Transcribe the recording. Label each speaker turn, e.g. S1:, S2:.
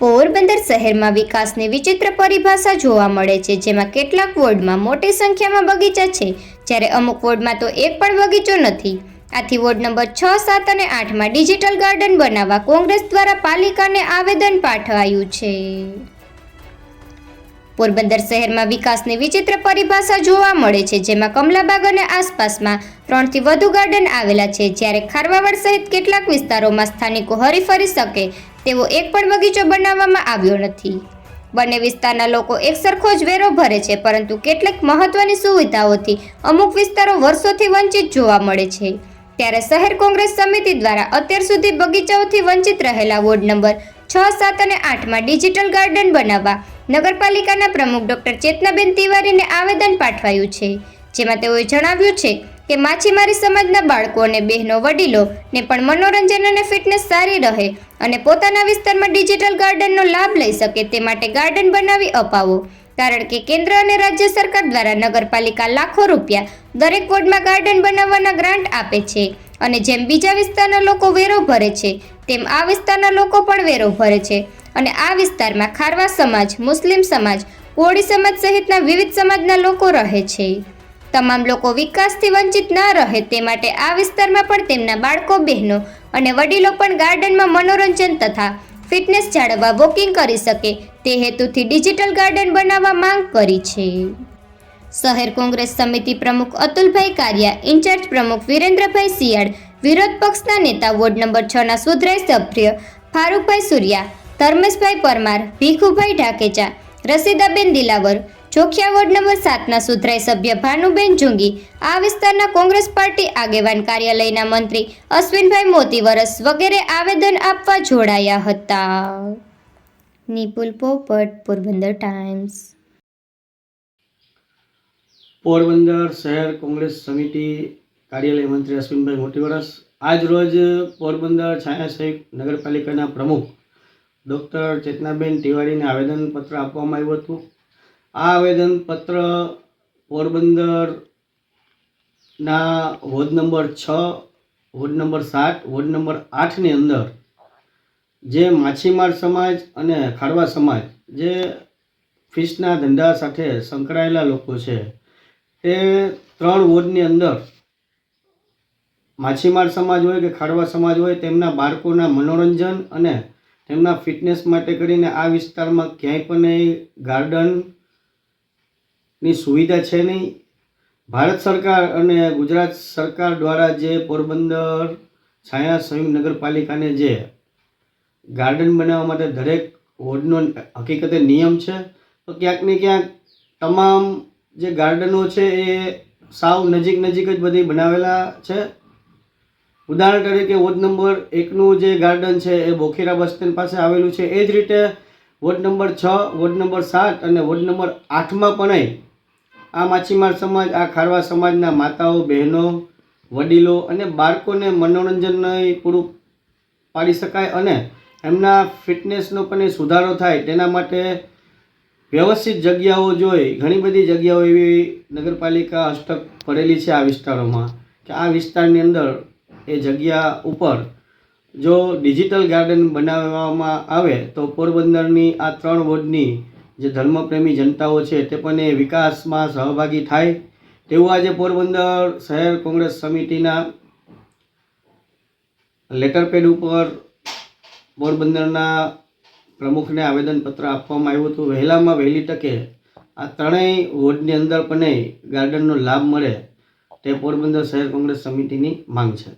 S1: પોરબંદર શહેરમાં વિકાસની વિચિત્ર પરિભાષા જોવા મળે છે, જેમાં કેટલાક વોર્ડમાં મોટી સંખ્યામાં બગીચા છે, જ્યારે અમુક વોર્ડમાં તો એક પણ બગીચો નથી. આથી વોર્ડ નંબર છ, સાત અને આઠમાં ડિજિટલ ગાર્ડન બનાવવા કોંગ્રેસ દ્વારા પાલિકાને આવેદન પાઠવાયું છે. પોરબંદર શહેરમાં વિકાસની વિચિત્ર પરિભાષા જોવા મળે છે, જેમાં કમલાબાગ અને આસપાસમાં ત્રણથી વધુ ગાર્ડન આવેલા છે, જ્યારે ખારવાવાડ સહિત કેટલાક વિસ્તારોમાં સ્થાનિકો હરીફરી શકે તેવો એક પણ બગીચો બનાવવામાં આવ્યો નથી. બંને વિસ્તારના લોકો એક સરખો જ વેરો ભરે છે, પરંતુ કેટલીક મહત્વની સુવિધાઓથી અમુક વિસ્તારો વર્ષોથી વંચિત જોવા મળે છે. ત્યારે શહેર કોંગ્રેસ સમિતિ દ્વારા અત્યાર સુધી બગીચાઓથી વંચિત રહેલા વોર્ડ નંબર છ, સાત અને આઠમાં ડિજિટલ ગાર્ડન બનાવવા નગરપાલિકાના પ્રમુખ ડોક્ટર ચેતનાબેન તિવારીને આવેદન પાઠવાયું છે. જેમાં તેઓએ જણાવ્યું છે કે માછીમારી સમાજના બાળકો અને બહેનો વડીલોને પણ મનોરંજન અને ફિટનેસ સારી રહે અને પોતાના વિસ્તારમાં ડિજિટલ ગાર્ડનનો લાભ લઈ શકે તે માટે ગાર્ડન બનાવી અપાવો. કારણ કે કેન્દ્ર અને રાજ્ય સરકાર દ્વારા નગરપાલિકા લાખો રૂપિયા દરેક વોર્ડમાં ગાર્ડન બનાવવાના ગ્રાન્ટ આપે છે અને જેમ બીજા વિસ્તારના લોકો વેરો ભરે છે, તેમ આ વિસ્તારના લોકો પણ વેરો ભરે છે. અને આ વિસ્તારમાં ખારવા સમાજ, મુસ્લિમ સમાજ, કોળી સમાજ સહિતના વિવિધ સમાજના લોકો રહે છે. તમામ લોકો વિકાસથી વંચિત ન રહે તે માટે આ વિસ્તારમાં પણ તેમના બાળકો, બહેનો અને વડીલો પણ ગાર્ડનમાં મનોરંજન તથા ફિટનેસ જાળવવા વોકિંગ કરી શકે તે હેતુથી ડિજિટલ ગાર્ડન બનાવવા માંગ કરી છે. શહેર કોંગ્રેસ સમિતિ પ્રમુખ અતુલભાઈ કારિયા, ઇન્ચાર્જ પ્રમુખ વિરેન્દ્રભાઈ શિયાળ, વિરોધ પક્ષના નેતા વોર્ડ નંબર છ ના સુધરાઈ સભ્ય ફારૂકભાઈ સૂર્યા, ધર્મેશભાઈ પરમાર, ભીખુભાઈ ઢાકેચા, રસીદાબેન દિલાવર જોખિયા વોર્ડ નંબર સાતના સુધરાઈ સભ્ય ભાનુબેન જુંગી આ વિસ્તારના કોંગ્રેસ પાર્ટી આગેવાન કાર્યાલયના મંત્રી અશ્વિનભાઈ મોતી વરસ વગેરે આવેદન આપવા જોડાયા હતા. નિપુલ પોપટ, પોરબંદર ટાઈમ્સ.
S2: પોરબંદર શહેર કોંગ્રેસ સમિતિ કાર્યાલય મંત્રી અશ્વિનભાઈ મોટીવરસ આજ રોજ પોરબંદર છાયા સહિત નગરપાલિકાના પ્રમુખ ડૉક્ટર ચેતનાબેન તિવારીને આવેદનપત્ર આપવામાં આવ્યું હતું. આ આવેદનપત્ર પોરબંદરના વોર્ડ નંબર છ, વોર્ડ નંબર સાત, વોર્ડ નંબર આઠની અંદર જે માછીમાર સમાજ અને ખારવા સમાજ જે ફિશના ધંધા સાથે સંકળાયેલા લોકો છે, તે ત્રણ વોર્ડની અંદર માછીમાર સમાજ હોય કે ખારવા સમાજ હોય, તેમના બાળકોના મનોરંજન અને તેમના ફિટનેસ માટે કરીને આ વિસ્તારમાં ક્યાંય પણ એ ગાર્ડનની સુવિધા છે નહીં. ભારત સરકાર અને ગુજરાત સરકાર દ્વારા જે પોરબંદર, છાયા સંયુક્ત નગરપાલિકાને જે ગાર્ડન બનાવવા માટે દરેક વોર્ડનો હકીકતે નિયમ છે, તો ક્યાંક ને ક્યાંક તમામ જે ગાર્ડનો છે એ સાવ નજીક નજીક જ બધી બનાવેલા છે. ઉદાહરણ તરીકે વોર્ડ નંબર એકનું જે ગાર્ડન છે એ બોખીરા બસ સ્ટેન્ડ પાસે આવેલું છે. એ જ રીતે વોર્ડ નંબર છ, વોર્ડ નંબર સાત અને વોર્ડ નંબર આઠમાં પણ આ માછીમાર સમાજ, આ ખારવા સમાજના માતાઓ, બહેનો, વડીલો અને બાળકોને મનોરંજન પૂરું પાડી શકાય અને એમના ફિટનેસનો પણ સુધારો થાય તેના માટે વ્યવસ્થિત જગ્યાઓ જોઈ, ઘણી બધી જગ્યાઓ એવી નગરપાલિકા હસ્તક પડેલી છે આ વિસ્તારોમાં કે આ વિસ્તારની અંદર એ જગ્યા ઉપર જો ડિજિટલ ગાર્ડન બનાવવામાં આવે તો પોરબંદરની આ ત્રણ વોર્ડની જે ધર્મપ્રેમી જનતાઓ છે તે પણ એ વિકાસમાં સહભાગી થાય તેવું આજે પોરબંદર શહેર કોંગ્રેસ સમિતિના લેટરપેડ ઉપર પોરબંદરના પ્રમુખને આવેદનપત્ર આપવામાં આવ્યું હતું. વહેલામાં વહેલી તકે આ ત્રણેય વોર્ડની અંદર પણ ગાર્ડનનો લાભ મળે તે પોરબંદર શહેર કોંગ્રેસ સમિતિની માંગ છે.